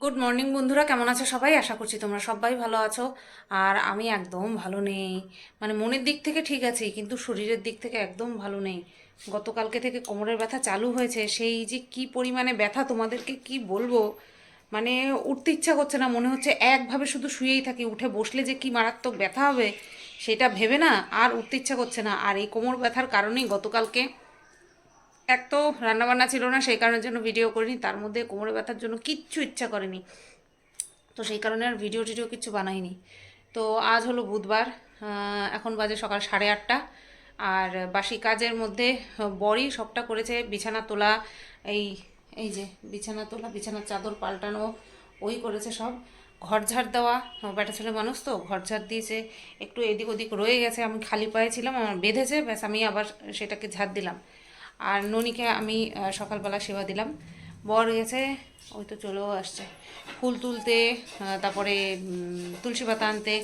Good morning বন্ধুরা। কেমন আছো সবাই? আশা করছি তোমরা সবাই ভালো আছো। আর আমি একদম ভালো নেই। মানে মনের দিক থেকে ঠিক আছি, কিন্তু শরীরের দিক থেকে একদম ভালো নেই। গতকালকে থেকে কোমরের ব্যথা চালু হয়েছে। সেই যে কি পরিমাণে ব্যথা তোমাদেরকে কি বলব? মানে উঠতে ইচ্ছা করছে না। মনে হচ্ছে একভাবে শুধু শুয়েই থাকি। উঠে বসলে যে কি মারাত্মক ব্যথা হবে, সেটা ভেবে না আর উঠতে ইচ্ছা করছে না। আর এই কোমর ব্যথার কারণেই গতকালকে এক তো রান্নাবান্না ছিল না, সেই কারণের জন্য ভিডিও করিনি, তার মধ্যে কোমরে ব্যথার জন্য কিচ্ছু ইচ্ছা করেনি। তো সেই কারণে আর ভিডিও টিডিও কিচ্ছু বানাইনি। তো আজ হলো বুধবার এখন বাজে সকাল সাড়ে আটটা। আর বাসি কাজের মধ্যে বড়ি সবটা করেছে, বিছানা তোলা, এই এই যে বিছানা তোলা, বিছানার চাদর পাল্টানো, ওই করেছে সব। ঘর ঝাড় দেওয়া, আমার বেটা ছেলে মানুষ তো, ঘর ঝাড় দিয়েছে, একটু এদিক ওদিক রয়ে গেছে, আমি খালি পায়ে ছিলাম, আমার বেঁধেছে, ব্যাস আমি আবার সেটাকে ঝাড় দিলাম। আর ননিকে আমি সকালবেলা সেবা দিলাম। বর গেছে ওই তো চলেও আসছে। ফুল তুলতে তারপরে তুলসী পাতা আনতে,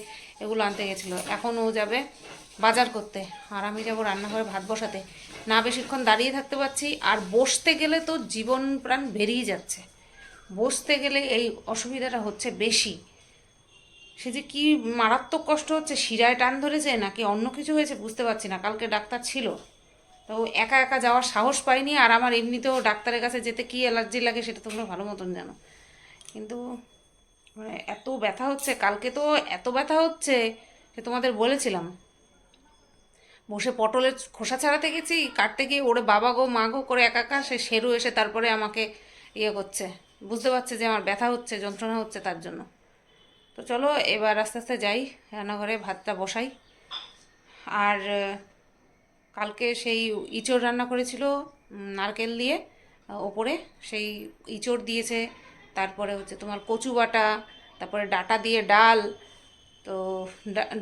এগুলো আনতে গেছিল। এখন ও যাবে বাজার করতে। আর আমি যাব রান্নাঘরে ভাত বসাতে। না বেশিক্ষণ দাঁড়িয়ে থাকতে পারছি, আর বসতে গেলে তো জীবন প্রাণ বেরিয়ে যাচ্ছে। বসতে গেলে এই অসুবিধাটা হচ্ছে বেশি। সে যে কী মারাত্মক কষ্ট হচ্ছে, শিরায় টান ধরেছে, নাকি অন্য কিছু হয়েছে বুঝতে পারছি না। কালকে ডাক্তার ছিল। তো একা একা যাওয়ার সাহস পাইনি আর আমার এমনিতেও ডাক্তারের কাছে যেতে কি অ্যালার্জি লাগে সেটা তোমরা ভালো মতন জানো। কিন্তু মানে এত ব্যথা হচ্ছে, কালকে তো এত ব্যথা হচ্ছে যে তোমাদের বলেছিলাম। বসে পটলের খোসা ছাড়াতে গেছি, কাটতে গিয়ে ওরে বাবা গো, মা গো, করে একা একা সে সেরু এসে তারপরে আমাকে ইয়ে করছে। বুঝতে পারছে যে আমার ব্যথা হচ্ছে, যন্ত্রণা হচ্ছে তার জন্য। তো চলো এবার আস্তে আস্তে যাই, রান্নাঘরে ভাতটা বসাই। আর কালকে সেই ইঁচড় রান্না করেছিল নারকেল দিয়ে ওপরে। সেই ইঁচড় দিয়েছে, তারপরে হচ্ছে তোমার কচু বাটা, তারপরে ডাটা দিয়ে ডাল। তো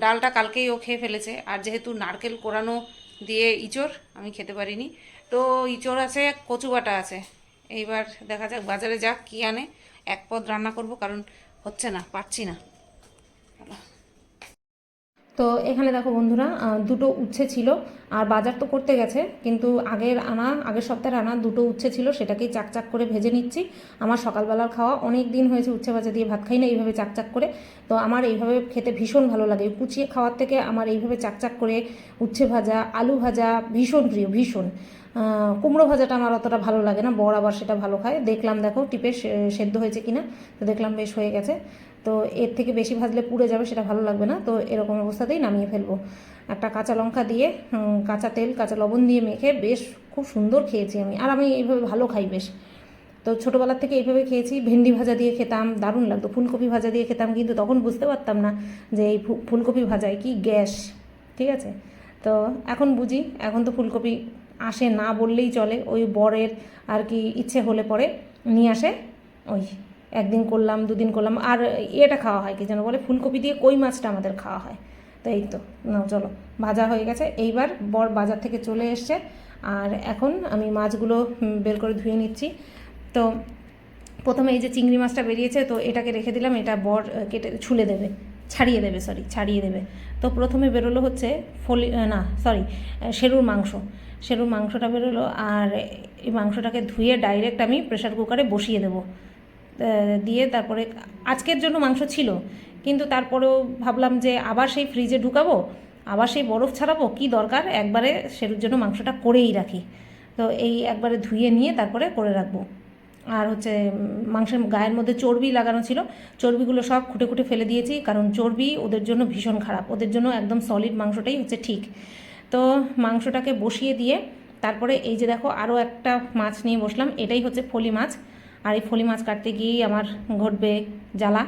ডালটা কালকেই ও খেয়ে ফেলেছে। আর যেহেতু নারকেল কোরানো দিয়ে ইঁচড়, আমি খেতে পারিনি। তো ইঁচড় আছে, কচু বাটা আছে। এইবার দেখা যাক, বাজারে যাক, কী আনে। এক পদ রান্না করব, কারণ হচ্ছে না, পারছি না। তো এখানে দেখো বন্ধুরা দুটো উচ্ছে ছিল, আর বাজার তো করতে গেছে, কিন্তু আগের আনা, আগের সপ্তাহের আনা দুটো উচ্ছে ছিল, সেটাকেই চাকচাক করে ভেজে নিচ্ছি। আমার সকালবেলার খাওয়া অনেক দিন হয়েছে উচ্ছে ভাজা দিয়ে ভাত খাই না, এইভাবে চাকচাক করে। তো আমার এইভাবে খেতে ভীষণ ভালো লাগে। কুচিয়ে খাওয়ার থেকে আমার এইভাবে চাকচাক করে উচ্ছে ভাজা, আলু ভাজা ভীষণ প্রিয়, ভীষণ। কুমড়ো ভাজাটা আমার অতটা ভালো লাগে না বড় আবার সেটা ভালো খায়। দেখলাম দেখো, টিপে সেদ্ধ হয়েছে কিনা, তো দেখলাম বেশ হয়ে গেছে। তো এর থেকে বেশি ভাজলে পুড়ে যাবে সেটা ভালো লাগবে না। তো এরকম অবস্থাতেই নামিয়ে ফেলব। একটা কাঁচা লঙ্কা দিয়ে কাঁচা তেল, কাঁচা লবণ দিয়ে মেখে বেশ খুব সুন্দর খেয়েছি আমি। আর আমি এইভাবে ভালো খাই বেশ। তো ছোটোবেলার থেকে এইভাবে খেয়েছি। ভেন্ডি ভাজা দিয়ে খেতাম, দারুণ লাগতো। ফুলকপি ভাজা দিয়ে খেতাম কিন্তু তখন বুঝতে পারতাম না যে এই ফুলকপি ভাজায় কি গ্যাস, ঠিক আছে? তো এখন বুঝি, এখন তো ফুলকপি আসে না বললেই চলে। ওই বরের আর কি ইচ্ছে হলে পরে নিয়ে আসে ওই একদিন করলাম, দুদিন করলাম, আর এটা খাওয়া হয় কি যেন বলে, ফুলকপি দিয়ে কই মাছটা আমাদের খাওয়া হয়। তো এই তো, না, চলো, ভাজা হয়ে গেছে। এইবার বর বাজার থেকে চলে এসছে, আর এখন আমি মাছগুলো বের করে ধুয়ে নিচ্ছি। তো প্রথমে এই যে চিংড়ি মাছটা বেরিয়েছে, তো এটাকে রেখে দিলাম, এটা বর কেটে, ছুলে দেবে, ছাড়িয়ে দেবে সরি ছাড়িয়ে দেবে। তো প্রথমে বেরোলো হচ্ছে ফলি না সরি সেরুর মাংস। সেরুর মাংসটা বেরোলো, আর এই মাংসটাকে ধুয়ে ডাইরেক্ট আমি প্রেশার কুকারে বসিয়ে দেবো। দিয়ে তারপরে আজকের জন্য মাংস ছিল, কিন্তু তারপরেও ভাবলাম যে আবার সেই ফ্রিজে ঢুকাবো, আবার সেই বরফ ছাড়াবো, কি দরকার? একবারে সেরুর জন্য মাংসটা করেই রাখি। তো এই একবারে ধুয়ে নিয়ে তারপরে করে রাখব। আর হচ্ছে মাংসের গায়ের মধ্যে চর্বি লাগানো ছিল, চর্বিগুলো সব খুঁটে খুঁটে ফেলে দিয়েছি, কারণ চর্বি ওদের জন্য ভীষণ খারাপ, ওদের জন্য একদম সলিড মাংসটাই হচ্ছে ঠিক। তো মাংসটাকে বসিয়ে দিয়ে তারপরে এই যে দেখো, আরও একটা মাছ নিয়ে বসলাম, এটাই হচ্ছে ফলি মাছ। আর এই ফলি মাছ কাটতে গিয়েই আমার ঘটবে জ্বালা।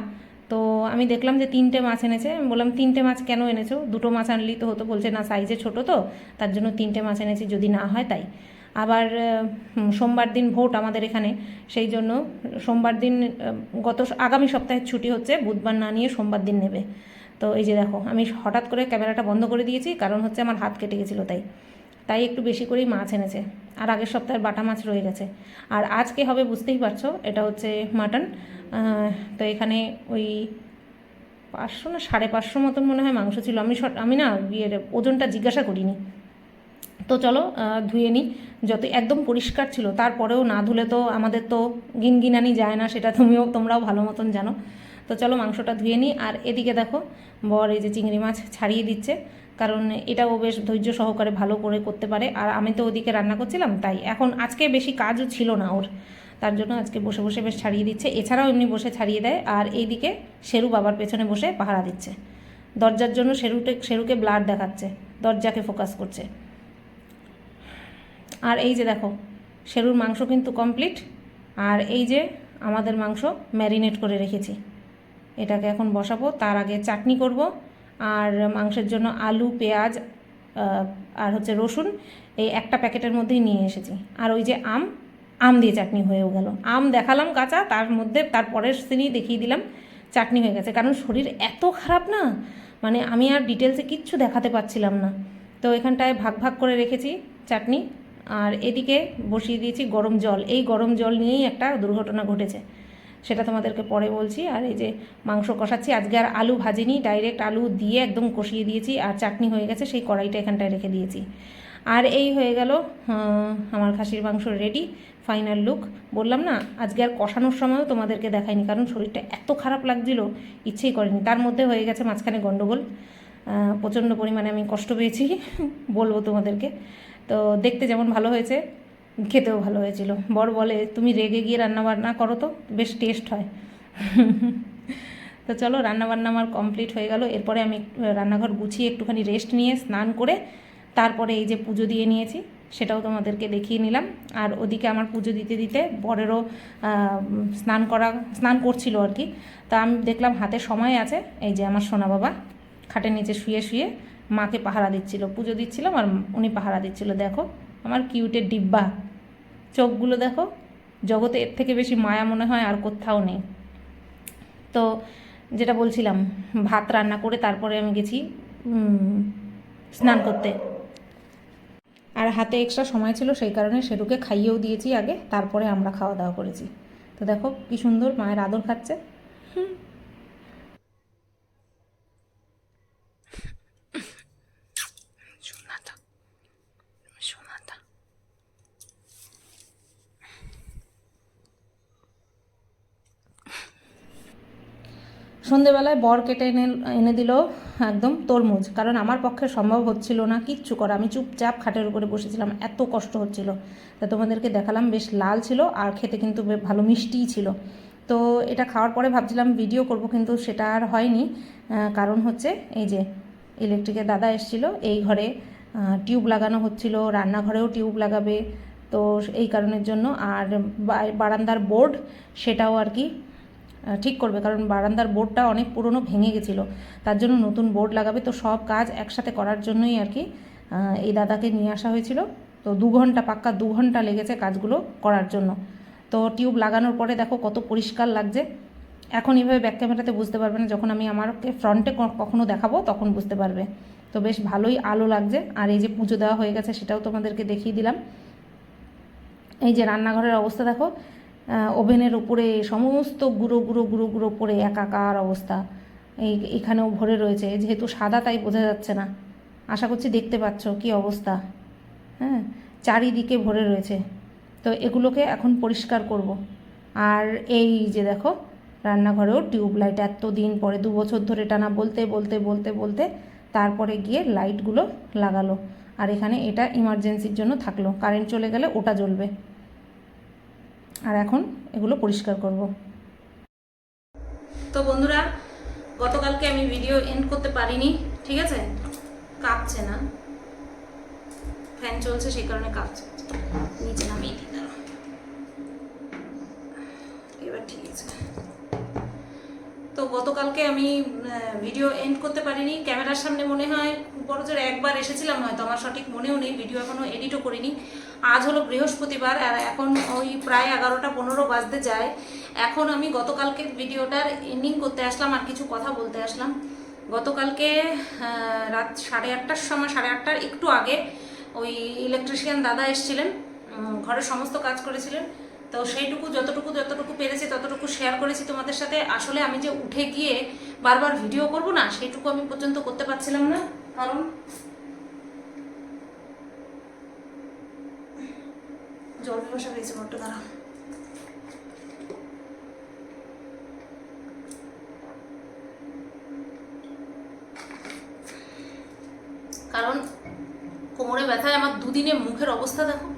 তো আমি দেখলাম যে তিনটে মাছ এনেছে। আমি বললাম, তিনটে মাছ কেন এনেছো? দুটো মাছ আনলি তো হতো। বলছে, না সাইজে ছোট তো, তার জন্য তিনটে মাছ এনেছি, যদি না হয় তাই। আবার সোমবার দিন ভোট আমাদের এখানে, সেই জন্য সোমবার দিন গত আগামী সপ্তাহের ছুটি হচ্ছে, বুধবার না নিয়ে সোমবার দিন নেবে। তো এই যে দেখো, আমি হঠাৎ করে ক্যামেরাটা বন্ধ করে দিয়েছি, কারণ হচ্ছে আমার হাত কেটে গেছিল তাই। তাই একটু বেশি করেই মাছ এনেছে। আর আগের সপ্তাহের বাটা মাছ রয়ে গেছে। আর আজকে হবে, বুঝতেই পারছ, এটা হচ্ছে মাটন। তো এখানে ওই পাঁচশো না সাড়ে পাঁচশো মতন মনে হয় মাংস ছিল। আমি আমি না ইয়ে ওজনটা জিজ্ঞাসা করিনি। তো চলো ধুয়ে নিই। যত একদম পরিষ্কার ছিল, তারপরেও না ধুলে তো আমাদের তো গিনগিনানি যায় না, সেটা তুমিও, তোমরাও ভালো মতন জানো। তো চলো মাংসটা ধুয়ে নিই। আর এদিকে দেখো, বর এই যে চিংড়ি মাছ ছাড়িয়ে দিচ্ছে। কারণ এটাও বেশ ধৈর্য সহকারে ভালো করে করতে পারে। আর আমি তো ওদিকে রান্না করছিলাম, তাই এখন আজকে বেশি কাজও ছিল না ওর। তার জন্য আজকে বসে বসে বেশ ছাড়িয়ে দিচ্ছে। এছাড়াও এমনি বসে ছাড়িয়ে দেয়। আর এইদিকে শেরু বাবার পেছনে বসে পাহারা দিচ্ছে। দরজার জন্য শেরুটে, শেরুকে ব্লাড দেখাচ্ছে। দরজাকে ফোকাস করছে। আর এই যে দেখো, শেরুর মাংস কিন্তু কমপ্লিট। আর এই যে আমাদের মাংস ম্যারিনেট করে রেখেছি। এটাকে এখন বসাবো। তার আগে চাটনি করব। আর মাংসের জন্য আলু, পেঁয়াজ আর হচ্ছে রসুন, এই একটা প্যাকেটের মধ্যেই নিয়ে এসেছি। আর ওই যে আম আম দিয়ে চাটনি হয়েও গেল। আম দেখালাম কাঁচা, তার মধ্যে, তার পরের সিনেই দেখিয়ে দিলাম, চাটনি হয়ে গেছে। কারণ শরীর এত খারাপ না? মানে আমি আর ডিটেলসে কিচ্ছু দেখাতে পারছিলাম না। তো এখানটায় ভাগ ভাগ করে রেখেছি চাটনি। আর এদিকে বসিয়ে দিয়েছি গরম জল। এই গরম জল নিয়েই একটা দুর্ঘটনা ঘটেছে। সেটা তোমাদেরকে পরে বলছি। আর এই যে মাংস কষাচ্ছি, আজকে আর আলু ভাজিনি ডাইরেক্ট আলু দিয়ে একদম কষিয়ে দিয়েছি আর চাটনি হয়ে গেছে, সেই কড়াইটা এখানটায় রেখে দিয়েছি। আর এই হয়ে গেল আমার খাসির মাংস রেডি ফাইনাল লুক বললাম না, আজকে আর কষানোর সময়ও তোমাদেরকে দেখাইনি, কারণ শরীরটা এত খারাপ লাগছিল, ইচ্ছেই করেনি। তার মধ্যে হয়ে গেছে মাঝখানে গণ্ডগোল প্রচণ্ড পরিমাণে আমি কষ্ট পেয়েছি, বলব তোমাদেরকে। তো দেখতে যেমন ভালো হয়েছে খেতেও ভালো হয়েছিল। বর বলে, তুমি রেগে গিয়ে রান্না বান্না করো তো, বেশ টেস্ট হয়। তো চলো, রান্নাবান্না আমার কমপ্লিট হয়ে গেল। এরপরে আমি রান্নাঘর গুছিয়ে একটুখানি রেস্ট নিয়ে স্নান করে তারপরে এই যে পুজো দিয়ে নিয়েছি, সেটাও তোমাদেরকে দেখিয়ে নিলাম। আর ওদিকে আমার পুজো দিতে দিতে বরেরও স্নান করা, স্নান করছিল আর কি। তা আমি দেখলাম হাতে সময় আছে, এই যে আমার সোনা বাবা খাটের নিচে শুয়ে শুয়ে মাকে পাহারা দিচ্ছিল, পুজো দিচ্ছিলাম আর উনি পাহারা দিচ্ছিল, দেখো, আমার কিউটের ডিব্বা। চোখগুলো দেখো, জগতে এর থেকে বেশি মায়া মনে হয় আর কোথাও নেই। তো যেটা বলছিলাম, ভাত রান্না করে তারপরে আমি গেছি স্নান করতে। আর হাতে এক্সট্রা সময় ছিল সেই কারণে সেটুকে খাইয়েও দিয়েছি আগে, তারপরে আমরা খাওয়া দাওয়া করেছি। তো দেখো কি সুন্দর মায়ের আদর খাচ্ছে। সোনাটা সন্ধেবেলায় বর কেটে এনে এনে দিল একদম তরমুজ। কারণ আমার পক্ষে সম্ভব হচ্ছিল না কিচ্ছু করা। আমি চুপচাপ খাটের উপরে বসেছিলাম, এত কষ্ট হচ্ছিল। তা তোমাদেরকে দেখালাম, বেশ লাল ছিল আর খেতে কিন্তু ভালো মিষ্টিই ছিল। তো এটা খাওয়ার পরে ভাবছিলাম ভিডিও করব, কিন্তু সেটা আর হয়নি। কারণ হচ্ছে এই যে ইলেকট্রিকের দাদা এসেছিল, এই ঘরে টিউব লাগানো হচ্ছিল, রান্নাঘরেও টিউব লাগাবে। তো এই কারণের জন্য আর বারান্দার বোর্ড সেটাও আর কি ঠিক করবে, কারণ বারান্দার বোর্ডটা অনেক পুরনো ভেঙে গেছিল। তার জন্য নতুন বোর্ড লাগাবে, তো সব কাজ একসাথে করার জন্যই আর কি এই দাদাকে নিয়ে আসা হয়েছিল। তো দু ঘণ্টা, পাক্কা দু ঘণ্টা লেগেছে কাজগুলো করার জন্য। তো টিউব লাগানোর পরে দেখো কত পরিষ্কার লাগছে। এখন এইভাবে ব্যাক ক্যামেরাতে বুঝতে পারবে না, যখন আমি আমাকে ফ্রন্টে কখনো দেখাবো তখন বুঝতে পারবে। তো বেশ ভালোই আলো লাগছে, আর এই যে পুজো দেওয়া হয়ে গেছে সেটাও তোমাদেরকে দেখিয়ে দিলাম। এই যে রান্নাঘরের অবস্থা দেখো ওভেনের উপরে সমস্ত গুঁড়ো গুঁড়ো গুঁড়ো গুঁড়ো পড়ে একাকার অবস্থা। এই, এখানেও ভরে রয়েছে। যেহেতু সাদা, তাই বোঝা যাচ্ছে না। আশা করছি দেখতে পাচ্ছ কি অবস্থা। হ্যাঁ চারিদিকে ভরে রয়েছে। তো এগুলোকে এখন পরিষ্কার করব। আর এই যে দেখো, রান্নাঘরেও টিউবলাইট এত দিন পরে, দু বছর ধরে টানা বলতে বলতে বলতে বলতে তারপরে গিয়ে লাইটগুলো লাগালো। আর এখানে এটা ইমার্জেন্সির জন্য থাকল। কারেন্ট চলে গেলে ওটা জ্বলবে। আর এখন এগুলো পরিষ্কার করব। তো বন্ধুরা, গতকালকে আমি ভিডিও এন্ড করতে পারিনি, ঠিক আছে? কাঁপছে না। ফ্যান চলছে, সেই কারণে কাঁপছে। নিচে নামিয়ে দিই এবার ঠিক আছে। তো গতকালকে আমি ভিডিও এন্ড করতে পারিনি। ক্যামেরার সামনে মনে হয় বড় জোর একবার এসেছিলাম, হয়তো আমার সঠিক মনেও নেই ভিডিও এখনও এডিটও করিনি। আজ হলো বৃহস্পতিবার আর এখন ওই প্রায় এগারোটা পনেরো বাজতে যায়। এখন আমি গতকালকে ভিডিওটার এন্ডিং করতে আসলাম আর কিছু কথা বলতে আসলাম। গতকালকে রাত সাড়ে আটটার সময়, সাড়ে আটটার একটু আগে ওই ইলেকট্রিশিয়ান দাদা এসেছিলেন ঘরের সমস্ত কাজ করেছিলেন। তো সেইটুকু, যতটুকু যতটুকু পেরেছি, ততটুকু শেয়ার করেছি তোমাদের সাথে। আসলে আমি যে উঠে গিয়ে বারবার ভিডিও করব না, সেইটুকু আমি পর্যন্ত করতে পারছিলাম না। কারণ জল পিপাসা পেয়েছে বড্ড দাঁড়া কারণ কোমরে ব্যথায় আমার দুদিনে মুখের অবস্থা দেখো।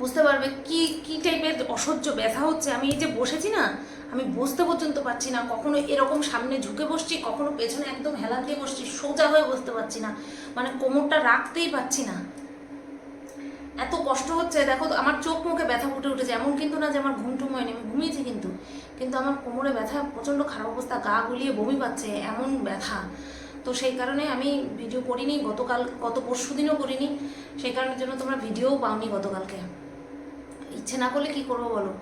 বুঝতে পারবে কি কি টাইপের অসহ্য ব্যথা হচ্ছে। আমি এই যে বসেছি না, আমি বসতে পর্যন্ত পারছি না, কখনো এরকম সামনে ঝুঁকে বসছি, কখনো পেছনে একদম হেলা দিয়ে বসছি, সোজা হয়ে বসতে পারছি না মানে কোমরটা রাখতেই পারছি না। এত কষ্ট হচ্ছে, দেখো আমার চোখ মুখে ব্যথা ফুটে উঠেছে, এমন কিন্তু না যে আমার ঘুম টুম হয়নি, আমি ঘুমিয়েছি কিন্তু কিন্তু আমার কোমরে ব্যথা, প্রচণ্ড খারাপ অবস্থা, গা গুলিয়ে বমি পাচ্ছে, এমন ব্যথা। তো সেই কারণে আমি ভিডিও করিনি, গতকাল, গত পরশু দিনও করিনি, সেই কারণের জন্য তোমরা ভিডিও পাওনি গতকালকে। ইচ্ছে না করলে কি করব বলো?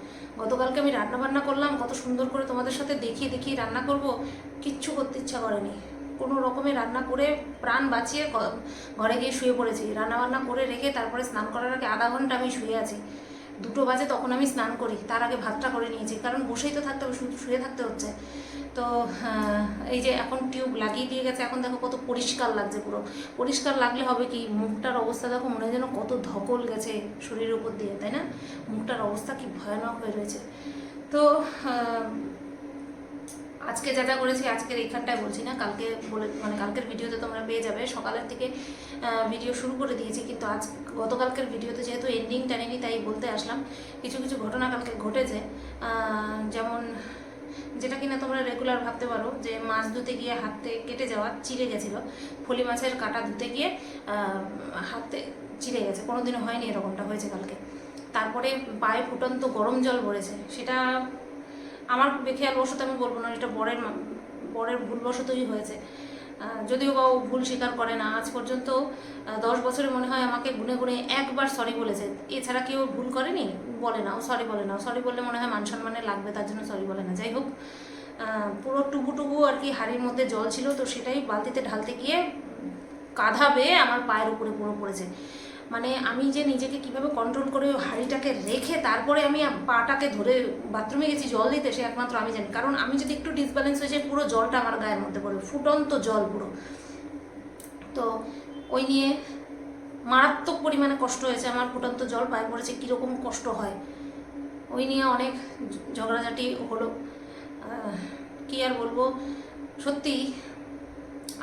গতকালকে আমি রান্না বান্না করলাম, কত সুন্দর করে তোমাদের সাথে দেখিয়ে দেখিয়ে রান্না করব, কিচ্ছু করতে ইচ্ছা করেনি। কোনো রকমে রান্না করে প্রাণ বাঁচিয়ে ঘরে গিয়ে শুয়ে পড়েছি। রান্না বান্না করে রেখে তারপরে স্নান করার আগে আধা ঘণ্টা আমি শুয়ে আছি। দুটো বাজে তখন আমি স্নান করি, তার আগে ভাতটা করে নিয়েছি, কারণ বসেই তো থাকতে হবে, শুধু শুয়ে থাকতে হচ্ছে। তো আহ, এই যে এখন টিউব লাগিয়ে দিয়ে গেছে এখন দেখো কত পরিষ্কার লাগছে পুরো। পরিষ্কার লাগলে হবে কি মুখটার অবস্থা দেখো মনে হয় যেন কত ধকল গেছে শরীরের উপর দিয়ে তাই না? মুখটার অবস্থা কি ভয়ানক হয়ে রয়েছে। তো আজকে যা যা করেছি আজকের এইখানটায় বলছি না কালকে বলে মানে কালকের ভিডিওতে তোমরা পেয়ে যাবে। সকালের থেকে ভিডিও শুরু করে দিয়েছি কিন্তু আজ গতকালকের ভিডিওতে যেহেতু এন্ডিং টানেনি তাই বলতে আসলাম। কিছু কিছু ঘটনা কালকে ঘটেছে। যেমন যেটা কিনা তোমরা রেগুলার ভাবতে পারো যে মাছ ধুতে গিয়ে হাতে কেটে যাওয়া চিড়ে গেছিল। ফলি মাছের কাটা ধুতে গিয়ে হাতে চিড়ে গেছে। কোনোদিনও হয়নি এরকমটা, হয়েছে কালকে। তারপরে পায়ে ফুটন্ত গরম জল পড়েছে সেটা আমার বেখেয়াল বশত আমি বলব না এটা বরের বরের ভুলবশতই হয়েছে। যদিও বা ও ভুল স্বীকার করে না, আজ পর্যন্ত দশ বছরে মনে হয় আমাকে গুনে গুনে একবার সরি বলেছে। এছাড়া কেউ ভুল করেনি? বলে না, ও সরি বলে না। সরি বললে মনে হয় মান সম্মানে লাগবে, তার জন্য সরি বলে না। যাই হোক পুরো টুবু টুবু আর কি হাড়ির মধ্যে জল ছিল, তো সেটাই বালতিতে ঢালতে গিয়ে কাঁধা বেয়ে আমার পায়ের উপরে পুরো পড়েছে। মানে আমি যে নিজেকে কীভাবে কন্ট্রোল করে হাঁড়িটাকে রেখে তারপরে আমি পাটাকে ধরে বাথরুমে গেছি জল দিতে, সে একমাত্র আমি জানি। কারণ আমি যদি একটু ডিসব্যালেন্স হয়ে যাই, পুরো জলটা আমার গায়ের মধ্যে পড়বে, ফুটন্ত জল পুরো। তো ওই নিয়ে মারাত্মক পরিমাণে কষ্ট হয়েছে, আমার ফুটন্ত জল পায়ে পড়েছে, কীরকম কষ্ট হয়। ওই নিয়ে অনেক ঝগড়াঝাটি হলো। কি আর বলব? সত্যি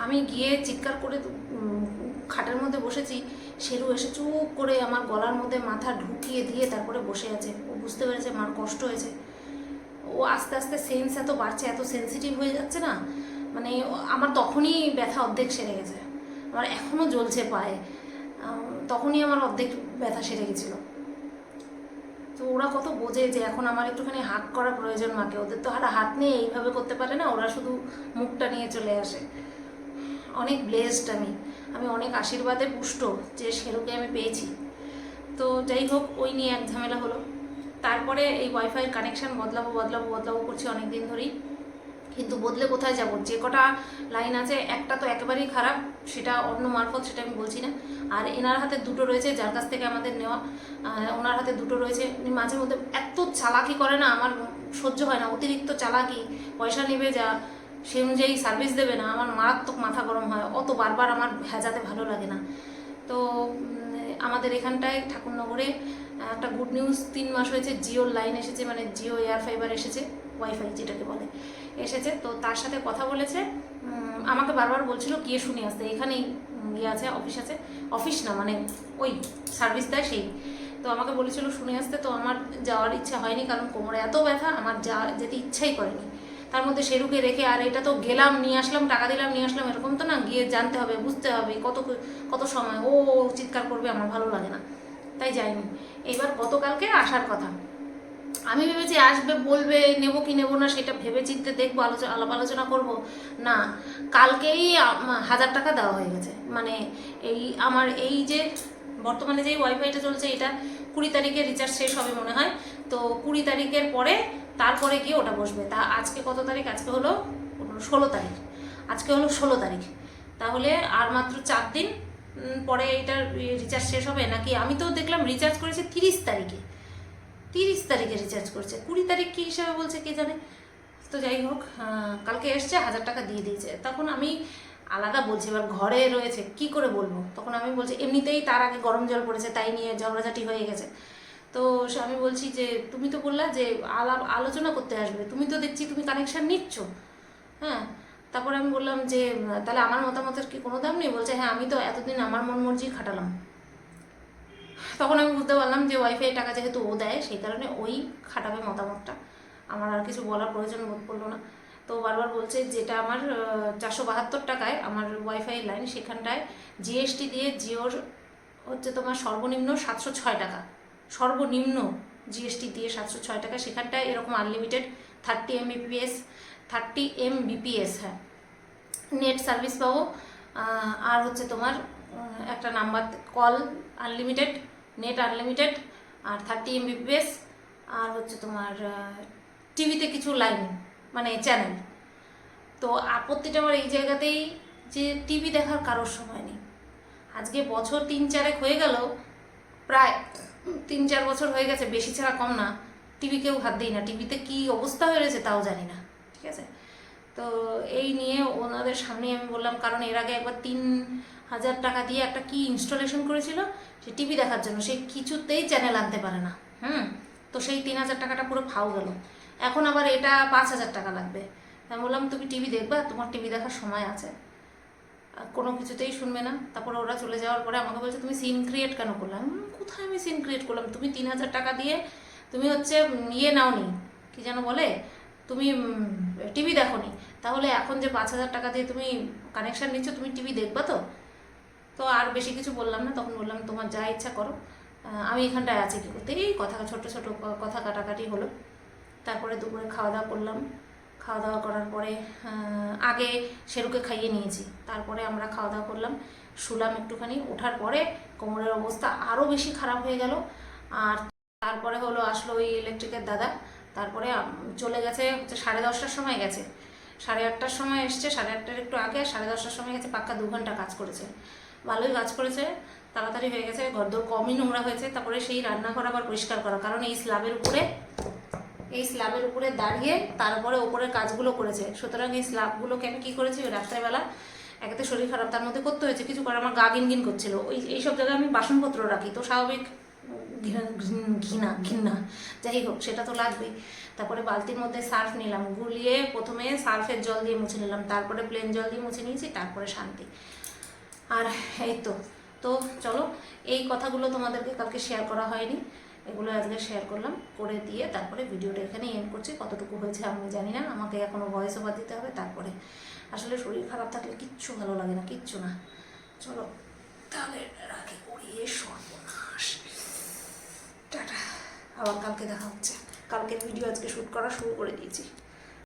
আমি গিয়ে চিৎকার করে খাটের মধ্যে বসেছি। শেরু এসে চুপ করে আমার গলার মধ্যে মাথা ঢুকিয়ে দিয়ে তারপরে বসে আছে। ও বুঝতে পেরেছে মার কষ্ট হয়েছে। ও আস্তে আস্তে সেন্স এত বাড়ছে, এত সেন্সিটিভ হয়ে যাচ্ছে না মানে আমার তখনই ব্যথা অর্ধেক সেরে গেছে। আমার এখনও জ্বলছে পায়ে। তখনই আমার অর্ধেক ব্যথা সেরে গেছিল। তো ওরা কত বোঝে যে এখন আমার একটুখানি হাত করা প্রয়োজন মাকে। ওদের তো আর হাত নিয়ে এইভাবে করতে পারে না, ওরা শুধু মুখটা নিয়ে চলে আসে। অনেক ব্লেসড আমি। আমি অনেক আশীর্বাদে পুষ্ট যে সেরুকে আমি পেয়েছি। তো যাই হোক, ওই নিয়ে এক ঝামেলা হলো। তারপরে এই ওয়াইফাইয়ের কানেকশান বদলাবো বদলাবো বদলাবো করছি অনেক দিন ধরেই। কিন্তু বদলে কোথায় যাব? যে কটা লাইন আছে, একটা তো একেবারেই খারাপ, সেটা অন্য মারফত সেটা আমি বলছি না। আর এনার হাতে দুটো রয়েছে, যার কাছ থেকে আমাদের নেওয়া। ওনার হাতে দুটো রয়েছে। মাঝে মধ্যে এত চালাকি করে না, আমার সহ্য হয় না। অতিরিক্ত চালাকি, পয়সা নেবে যা সে অনুযায়ী সার্ভিস দেবে না, আমার মারাত্মক মাথা গরম হয়, অত বারবার আমার ভেজাতে ভালো লাগে না। তো আমাদের এখানটায় ঠাকুরনগরে একটা গুড নিউজ তিন মাস হয়েছে, জিওর লাইন এসেছে মানে জিও এয়ার ফাইবার এসেছে ওয়াইফাই যেটাকে বলে, এসেছে। তো তার সাথে কথা বলেছে আমাকে বারবার বলছিল, গিয়ে শুনে আসতে। এখানেই ইয়ে আছে অফিস আছে। অফিস না মানে ওই সার্ভিস দেয় সেই। তো আমাকে বলেছিল, শুনে আসতে। তো আমার যাওয়ার ইচ্ছা হয়নি, কারণ কোমরে এত ব্যথা, আমার যা, যেতে ইচ্ছাই করেনি। তার মধ্যে সেরুকে রেখে, আর এটা তো গেলাম, নিয়ে আসলাম, টাকা দিলাম, নিয়ে আসলাম, এরকম তো না, গিয়ে জানতে হবে, বুঝতে হবে কত কত সময়, ও চিৎকার করবে, আমার ভালো লাগে না। তাই যাইনি। এইবার গতকালকে আসার কথা। আমি ভেবেছি আসবে, বলবে, নেব কি নেব না, সেটা ভেবে চিনতে দেখব আলোচনা আলাপ আলোচনা করব। না, কালকেই হাজার টাকা দেওয়া হয়ে গেছে। মানে এই, আমার এই যে বর্তমানে যেই ওয়াইফাইটা চলছে, এটা কুড়ি তারিখে রিচার্জ শেষ হবে মনে হয়। তো কুড়ি তারিখের পরে তারপরে গিয়ে ওটা বসবে। তা আজকে কত তারিখ? আজকে হলো ষোলো তারিখ। আজকে হলো ষোলো তারিখ। তাহলে আর মাত্র চার দিন পরে এটার রিচার্জ শেষ হবে? নাকি আমি তো দেখলাম রিচার্জ করেছে তিরিশ তারিখে। তিরিশ তারিখে রিচার্জ করছে। কুড়ি তারিখ কী হিসাবে বলছে কে জানে? তো যাই হোক কালকে এসছে, হাজার টাকা দিয়ে দিয়েছে। তখন আমি আলাদা বলছে, এবার ঘরে রয়েছে, কি করে বলব? তখন আমি বলছি, এমনিতেই তার আগে গরম জল পড়েছে, তাই নিয়ে ঝগড়াঝাটি হয়ে গেছে। তো আমি বলছি যে, তুমি তো বললা যে আলাপ আলোচনা করতে আসবে, তুমি তো দেখছি তুমি কানেকশন নিচ্ছ। হ্যাঁ? তারপরে আমি বললাম যে, তাহলে আমার মতামতের কি কোনো দাম নেই? বলছে হ্যাঁ আমি তো এতদিন আমার মন মর্জি খাটালাম। তখন আমি বুঝতে পারলাম যে ওয়াইফাই টাকা যেহেতু ও দেয়, সেই কারণে ওই খাটাবে মতামতটা। আমার আর কিছু বলার প্রয়োজন বোধ করল না। তো বারবার বলছে যেটা আমার চারশো বাহাত্তর টাকায় আমার ওয়াইফাই লাইন সেখানটায় জিএসটি দিয়ে জিওর হচ্ছে তোমার সর্বনিম্ন সাতশো ছয় টাকা। সর্বনিম্ন জিএসটি দিয়ে সাতশো ছয় টাকা। সেখানটায় এরকম unlimited thirty M BPS thirty M BPS হ্যাঁ। নেট সার্ভিস পাবো। আর হচ্ছে তোমার একটা number call unlimited net unlimited আর থার্টি এমবিপিএস আর হচ্ছে তোমার টিভিতে কিছু লাইন মানে চ্যানেল তো আপত্তিটা আমার এই জায়গাতেই যে টিভি দেখার কারোর সময় নেই। আজকে বছর তিন চারেক হয়ে গেল, প্রায় তিন চার বছর হয়ে গেছে, বেশি ছাড়া কম না। টিভি কেউ হাত দিই না। টিভিতে কি অবস্থা হয়ে রয়েছে তাও জানি না, ঠিক আছে? তো এই নিয়ে ওনাদের সামনে আমি বললাম, কারণ এর আগে একবার তিন হাজার টাকা দিয়ে একটা কি ইনস্টলেশন করেছিল সে টিভি দেখার জন্য। সে কিছুতেই চ্যানেল আনতে পারে না। হুম? তো সেই তিন হাজার টাকাটা পুরো ফাউ গেল। এখন আবার এটা পাঁচ হাজার টাকা লাগবে। আমি বললাম, তুমি টিভি দেখবা? তোমার টিভি দেখার সময় আছে। কোনো কিছুতেই শুনবে না। তারপরে ওরা চলে যাওয়ার পরে আমাকে বলছে, তুমি সিন ক্রিয়েট কেন করলাম কোথায় আমি সিন ক্রিয়েট করলাম? তুমি তিন হাজার টাকা দিয়ে তুমি হচ্ছে ইয়ে নাওনি। কি যেন বলে, তুমি টিভি দেখো নি তাহলে এখন যে পাঁচ হাজার টাকা দিয়ে তুমি কানেকশান নিচ্ছ, তুমি টিভি দেখবা তো? তো আর বেশি কিছু বললাম না। তখন বললাম, তোমার যা ইচ্ছা করো। আমি এখানটায় আছি কি করতে? এই কথা, ছোট ছোট কথা কাটাকাটি হলো। তারপরে দুপুরে খাওয়া দাওয়া করলাম। খাওয়া দাওয়া করার পরে আগে শেরুকে খাইয়ে নিয়েছি। তারপরে আমরা খাওয়া দাওয়া করলাম। শুলাম একটুখানি। ওঠার পরে কোমরের অবস্থা আরও বেশি খারাপ হয়ে গেল। আর তারপরে হলো আসলো ওই ইলেকট্রিকের দাদা। তারপরে চলে গেছে হচ্ছে সাড়ে দশটার সময় গেছে। সাড়ে আটটার সময় এসছে। সাড়ে আটটার একটু আগে সাড়ে দশটার সময় গেছে। পাক্কা দু ঘণ্টা কাজ করেছে। ভালোই কাজ করেছে। তাড়াতাড়ি হয়ে গেছে। ঘরদোর কমই নোংরা হয়েছে। তারপরে সেই রান্নাঘর আবার পরিষ্কার করা। কারণ এই স্ল্যাবের উপরে এই স্ল্যাবের উপরে দাঁড়িয়ে তারপরে ওপরের কাজগুলো করেছে। সুতরাং এই স্ল্যাবগুলোকে আমি কী করেছি? ওই রাত্রেবেলা একেতে শরীর খারাপ তার মধ্যে করতে হয়েছে। কিছু করে আমার গা গিন গিন করছিল। ওই এইসব জায়গায় আমি বাসনপত্র রাখি। তো স্বাভাবিক ঘৃণা ঘৃণা। যাই হোক, সেটা তো লাগবেই। তারপরে বালতির মধ্যে সার্ফ নিলাম। গুলিয়ে প্রথমে সার্ফের জল দিয়ে মুছে নিলাম। তারপরে প্লেন জল দিয়ে মুছে নিয়েছি। তারপরে শান্তি। আর এই তো। তো চলো, এই কথাগুলো তোমাদেরকে কালকে শেয়ার করা হয়নি। এগুলো আজকে শেয়ার করলাম, করে দিয়ে তারপরে ভিডিওটা এখানে এন্ড করছি। কতটুকু হয়েছে আমি জানি না, আমাকে এখনও ভয়েস ওভার দিতে হবে, তারপরে। আসলে শরীর খারাপ থাকলে কিচ্ছু ভালো লাগে না, কিচ্ছু না। চলো তাহলে রাখি করিয়ে সর্বনাশ। টাটা, আবার কালকে দেখা হচ্ছে। কালকের ভিডিও আজকে শ্যুট করা শুরু করে দিয়েছি।